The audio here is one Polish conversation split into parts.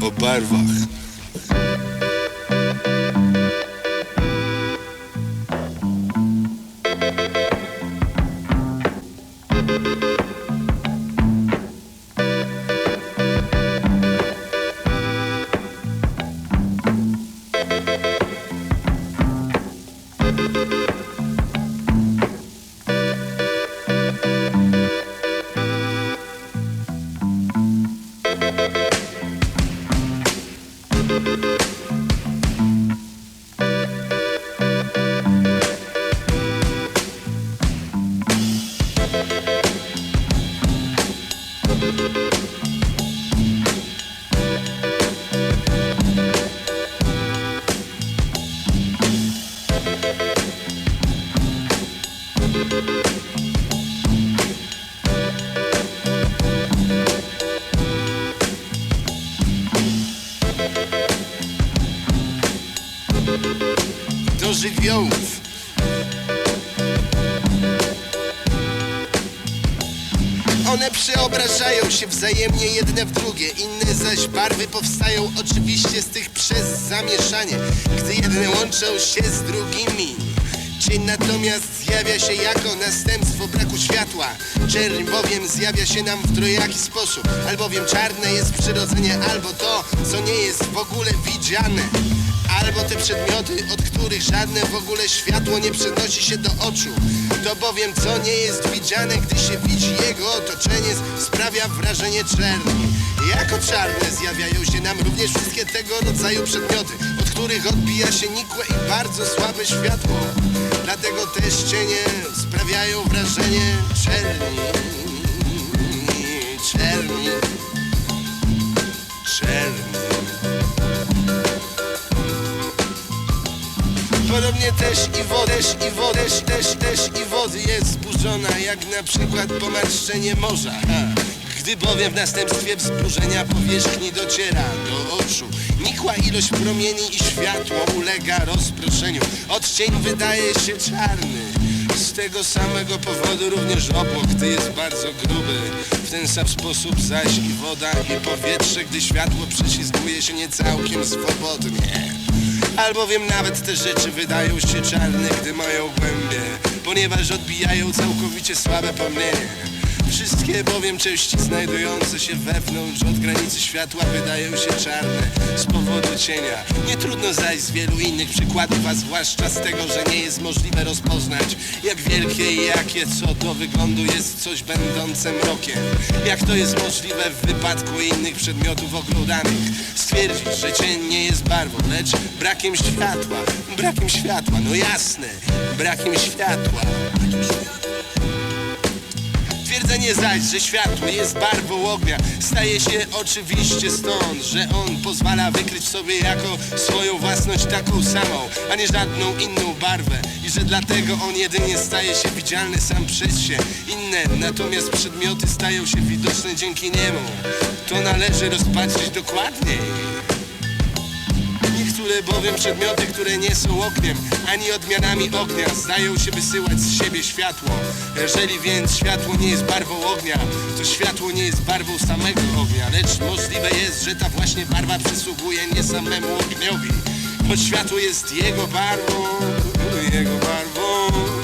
Babarwach. thank żywiołów. One przeobrażają się wzajemnie jedne w drugie, inne zaś barwy powstają oczywiście z tych przez zamieszanie, gdy jedne łączą się z drugimi. Cień natomiast zjawia się jako następstwo braku światła. Czerń bowiem zjawia się nam w trojaki sposób, albowiem czarne jest przyrodzenie albo to, co nie jest w ogóle widziane. Albo te przedmioty, od których żadne w ogóle światło nie przenosi się do oczu. To bowiem co nie jest widziane, gdy się widzi jego otoczenie, sprawia wrażenie czerni. Jako czarne zjawiają się nam również wszystkie tego rodzaju przedmioty, od których odbija się nikłe i bardzo słabe światło. Dlatego też cienie sprawiają wrażenie czerni. Czerni. Podobnie też i też i też, też, też i wody jest zburzona, jak na przykład pomarszczenie morza. Ha. Gdy bowiem w następstwie wzburzenia powierzchni dociera do oczu, nikła ilość promieni i światło ulega rozproszeniu. Odcień wydaje się czarny. Z tego samego powodu również obłok, gdy jest bardzo gruby. W ten sam sposób zaś i woda i powietrze, gdy światło prześlizguje się nie całkiem swobodnie. Albowiem nawet te rzeczy wydają się czarne, gdy mają głębie, ponieważ odbijają całkowicie słabe promienie. Wszystkie bowiem części znajdujące się wewnątrz od granicy światła wydają się czarne z powodu cienia. Nie trudno zaś z wielu innych przykładów, a zwłaszcza z tego, że nie jest możliwe rozpoznać, jak wielkie i jakie co do wyglądu jest coś będące mrokiem. Jak to jest możliwe w wypadku innych przedmiotów oglądanych. Stwierdzić, że cień nie jest barwą, lecz brakiem światła. Brakiem światła, no jasne, brakiem światła. Twierdzenie zaś, że światło jest barwą ognia. Staje się oczywiście stąd, że on pozwala wykryć sobie jako swoją własność taką samą A nie żadną inną barwę. I że dlatego on jedynie staje się widzialny sam przez się. Inne natomiast przedmioty stają się widoczne dzięki niemu. To należy rozpatrzyć dokładniej Niektóre bowiem przedmioty, które nie są ogniem, ani odmianami ognia, zdają się wysyłać z siebie światło. Jeżeli więc światło nie jest barwą ognia, to światło nie jest barwą samego ognia, lecz możliwe jest, że ta właśnie barwa przysługuje nie samemu ogniowi, choć światło jest jego barwą, jego barwą.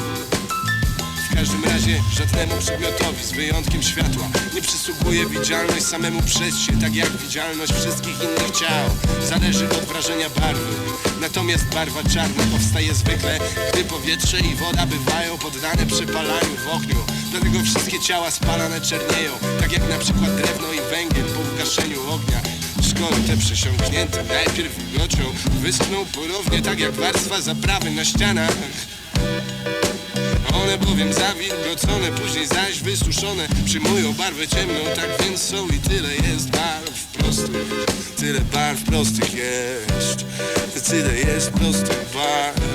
Każdym razie żadnemu przedmiotowi z wyjątkiem światła nie przysługuje widzialność samemu przez się, tak jak widzialność wszystkich innych ciał. Zależy od wrażenia barwy. Natomiast barwa czarna powstaje zwykle, gdy powietrze i woda bywają poddane przepalaniu w ogniu. Dlatego wszystkie ciała spalane czernieją, tak jak na przykład drewno i węgiel po ugaszeniu ognia. Te przesiąknięte najpierw wilgocią wyschną ponownie, tak jak warstwa zaprawy na ścianach zielone, bowiem zawilgocone Później zaś wysuszone. Przyjmują barwę ciemną Tak więc są i tyle jest barw prostych. Tyle barw prostych jest. Tyle jest prostych barw.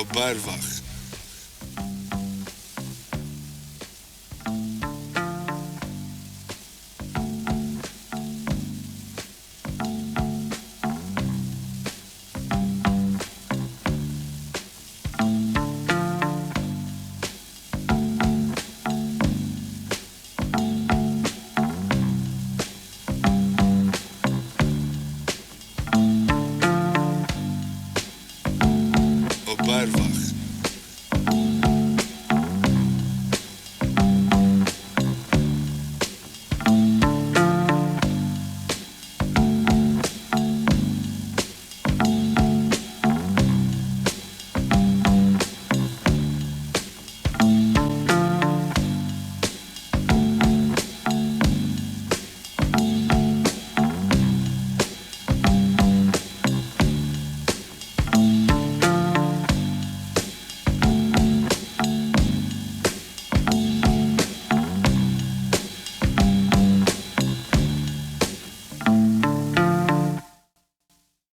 op Barwach.